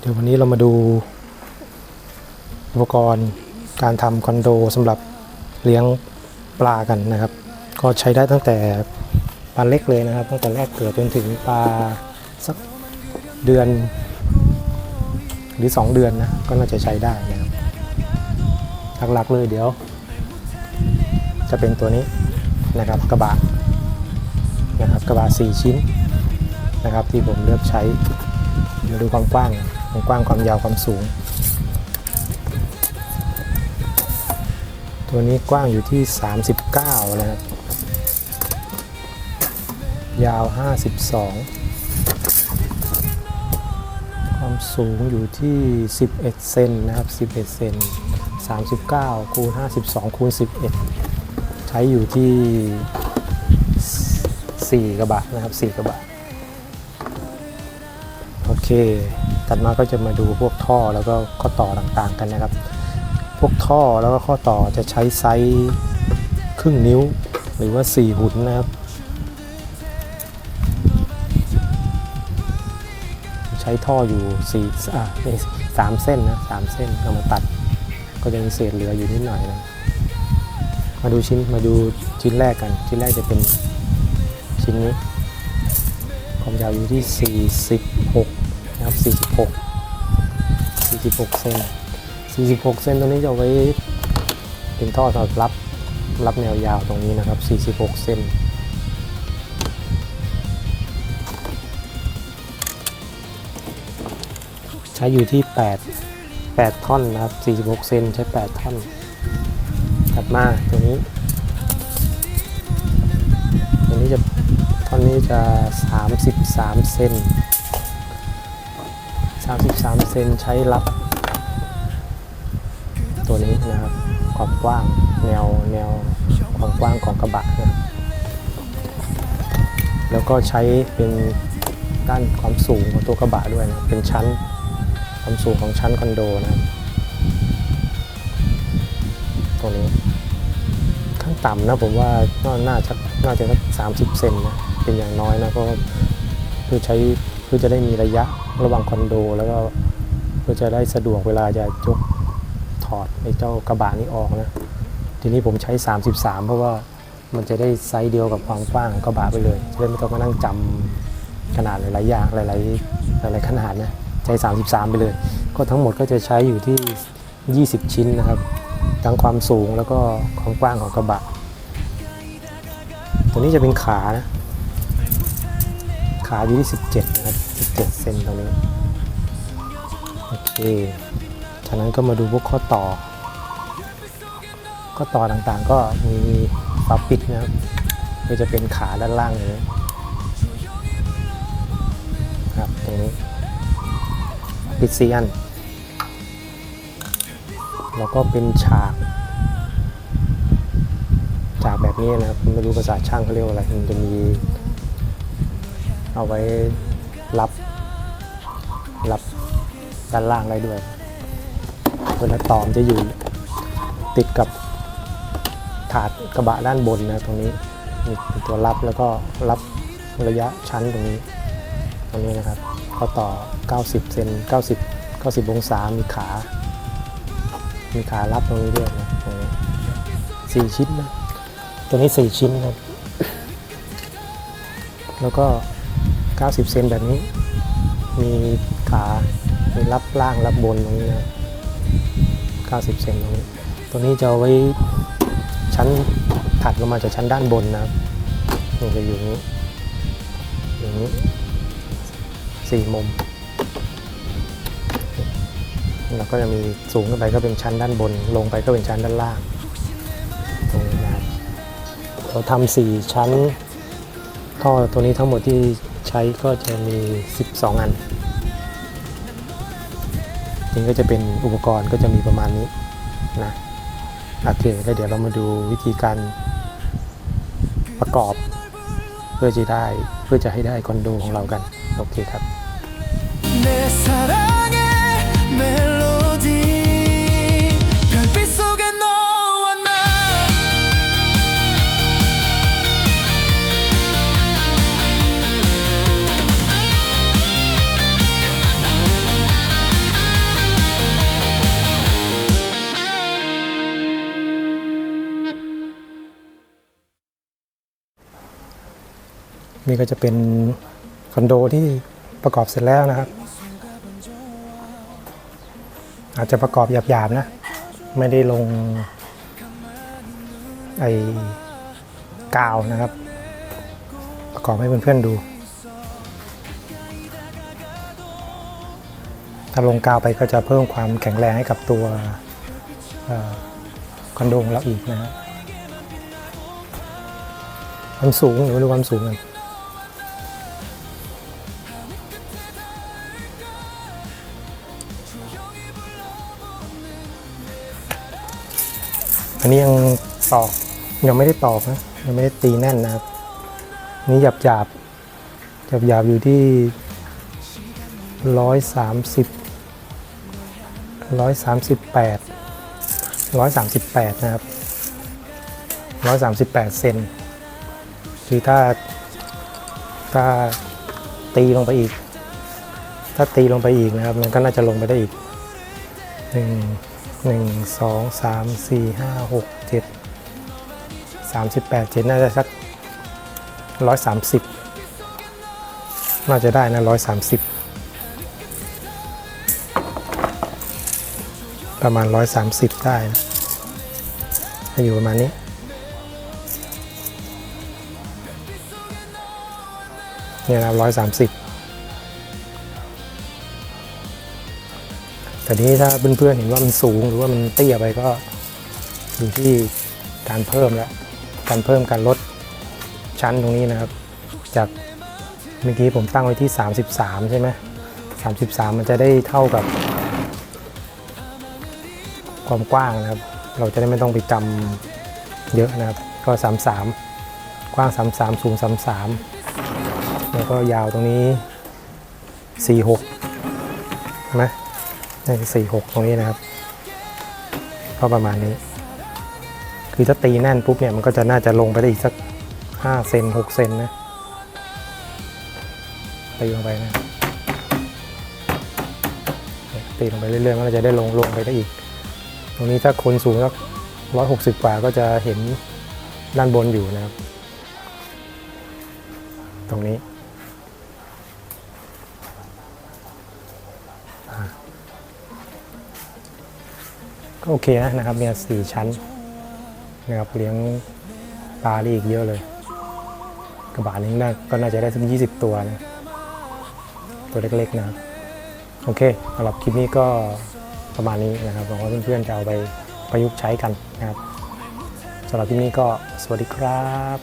เดี๋ยววันนี้เรามาดูอุปกรณ์การทำคอนโดสำหรับเลี้ยงปลากันนะครับ ก็ใช้ได้ตั้งแต่ปลาเล็กเลยนะครับ ตั้งแต่แรกเกิดจนถึงปลาสักเดือน หรือ 2 เดือนนะก็น่าจะใช้ได้นะครับหลักๆเลยเดี๋ยว จะเป็นตัวนี้นะครับกระบะนะครับกระบะ4 ชิ้นนะครับที่ผมเลือกใช้มาดูความกว้าง ความกว้างความยาวความสูง ตัวนี้กว้างอยู่ที่ 39นะครับ ยาว 52 ความสูงอยู่ที่ 11 เซนนะครับ 11 เซน 39 คูณ 52 คูณ 11 ใช้อยู่ที่ 4 กระบะนะครับ 4 กระบะโอเค ถัดมาก็จะมาดูพวกท่อแล้วก็ข้อต่อต่างๆกันนะครับ พวกท่อแล้วก็ข้อต่อจะใช้ไซส์ครึ่งนิ้ว หรือว่า 4 หุ่นนะครับ ใช้ท่ออยู่4อ่าไม่สามเส้นนะสามเส้นเอามาตัด ก็จะมีเศษเหลืออยู่นิดหน่อยนะมาดูชิ้นมาดูชิ้นแรกกัน ชิ้นแรกจะเป็นชิ้นนี้ความยาวอยู่ที่ 46 นะครับ46 46เซน46เซนตัวนี้จะไว้เป็นท่อสำหรับรับรับแนวยาวตรงนี้นะครับ 46เซนใช้อยู่ที่ 8 8 ท่อนนะครับ 46 เซนใช้ 8 ท่อน ถัดมาตัวนี้ ตัวนี้จะ ท่อนนี้จะ 33 เซน 33 เซนใช้รับ ตัวนี้นะครับความกว้างแนวแนวความกว้างของกระบะนะแล้วก็ใช้เป็นด้านความสูงของตัวกระบะด้วยนะเป็นชั้นความสูงของชั้นคอนโดนะครับตัวนี้ขั้นต่ำนะผมว่าน่านาจะน่าจะสักสามสิบเซนนะเป็นอย่างน้อยนะเพราะว่าเพื่อใช้เพื่อจะได้มีระยะ ระหว่างคอนโด แล้วก็เพื่อจะได้สะดวกเวลาจะยกถอดไอ้เจ้ากระบะนี้ออกนะทีนี้ผมใช้ 33 เพราะว่ามันจะได้ไซส์เดียวกับความกว้างกระบะไปเลยจะได้ไม่ต้องมานั่งจำขนาดหลายๆอย่างหลายๆหลายๆขนาดนะใช้ 33 ไปเลย ก็ทั้งหมดก็จะใช้อยู่ที่ 20 ชิ้นนะครับทั้งความสูงแล้วก็ความกว้างของกระบะ ตัวนี้จะเป็นขานะ ขาอยู่ที่ 17 นะครับ 17 เซนตรงนี้ โอเค จากนั้นก็มาดูพวกข้อต่อ ข้อต่อต่างๆก็มีฝาปิดนะครับก็จะเป็นขาด้านล่างอย่างนี้ครับตรงนี้ ปิดซีอัน แล้วก็เป็นฉาก ฉากแบบนี้นะครับไม่รู้ภาษาช่างเขาเรียกว่าอะไรมันจะมี เอาไว้รับรับด้านล่างได้ด้วย เวลาตอมจะอยู่ติดกับถาดกระบะด้านบนนะตรงนี้มีตัวรับแล้วก็รับระยะชั้นตรงนี้ ตรงนี้นะครับก็ต่อ 90 เซน90 90 องศา มีขา มีขารับตรงนี้ด้วยนะตรงนี้สี่ชิ้นนะ ตัวนี้4ชิ้นครับแล้วก็ 90 เซนแบบนี้ มีขา มีรับล่างรับบนตรงนี้นะ90 เซนตรงนี้ ตัวนี้จะไว้ชั้นถัดลงมาจากชั้นด้านบนนะครับมันจะอยู่นี้อย่างนี้สี่มุม แล้วก็จะมีสูงขึ้นไปก็เป็นชั้นด้านบน ลงไปก็เป็นชั้นด้านล่าง ตรงนี้นะเราทำสี่ชั้นท่อตัวนี้ทั้งหมดที่ ใช้ก็จะมี 12 อันนี่ก็จะเป็นอุปกรณ์ก็จะมีประมาณนี้นะโอเคแล้วเดี๋ยวเรามาดูวิธีการประกอบเพื่อจะได้เพื่อจะให้ได้คอนโดของเรากัน โอเคครับ นี่ก็จะเป็นคอนโดที่ประกอบเสร็จแล้วนะครับ อาจจะประกอบหยาบๆนะ ไม่ได้ลงไอ้กาวนะครับ ประกอบให้เพื่อนๆดู ถ้าลงกาวไปก็จะเพิ่มความแข็งแรงให้กับตัวอคอนโดของเราอีกนะฮะความสูงหรือว่าดูความสูงกัน อันนี้ยังตอกยังไม่ได้ตอกนะยังไม่ได้ตีแน่นนะครับ นี่หยาบหยาบหยาบหยาบอยู่ที่ร้อยสามสิบร้อยสามสิบแปดร้อยสามสิบแปดนะครับร้อยสามสิบแปดเซนคือถ้าถ้าตีลงไปอีก ถ้าตีลงไปอีกนะครับ มันก็น่าจะลงไปได้อีกหนึ่ง หนึ่งสองสามสี่ห้าหกเจ็ดสามสิบแปดเจ็ดน่าจะสักร้อยสามสิบน่าจะได้นะร้อยสามสิบประมาณร้อยสามสิบได้นะจะอยู่ประมาณนี้เนี่ยนะร้อยสามสิบ แต่นี้ถ้าเพื่อนๆเห็นว่ามันสูงหรือว่ามันเตี้ยไปก็อยู่ที่การเพิ่มแล้วการเพิ่มการลดชั้นตรงนี้นะครับ จากเมื่อกี้ผมตั้งไว้ที่ 33 ใช่ไหม33 มันจะได้เท่ากับ ความกว้างนะครับ เราจะได้ไม่ต้องไปจำเยอะนะครับ ก็ 33 กว้าง 33 สูง 33 แล้วก็ยาวตรงนี้ 46 ใช่ไหมนี่46ตรงนี้นะครับก็ประมาณนี้ คือถ้าตีแน่นปุ๊บเนี่ยมันก็จะน่าจะลงไปได้อีกสัก5เซน6เซนนะตีลงไปนะตีลงไปเรื่อยๆมันก็จะได้ลงลงไปได้อีก ตรงนี้ถ้าคนสูงสักร้อยหกสิบกว่าก็จะเห็นด้านบนอยู่นะครับ ตรงนี้ ก็โอเคนะนะครับมีสี่ชั้นนะครับเลี้ยงปลาได้อีกเยอะเลย กระบะนี้น่าก็น่าจะได้สักยี่สิบตัวนะ ตัวเล็กๆนะครับ โอเคสำหรับคลิปนี้ก็ประมาณนี้นะครับหวังว่าเพื่อนๆจะเอาไปประยุกต์ใช้กันนะครับสำหรับคลิปนี้ก็สวัสดีครับ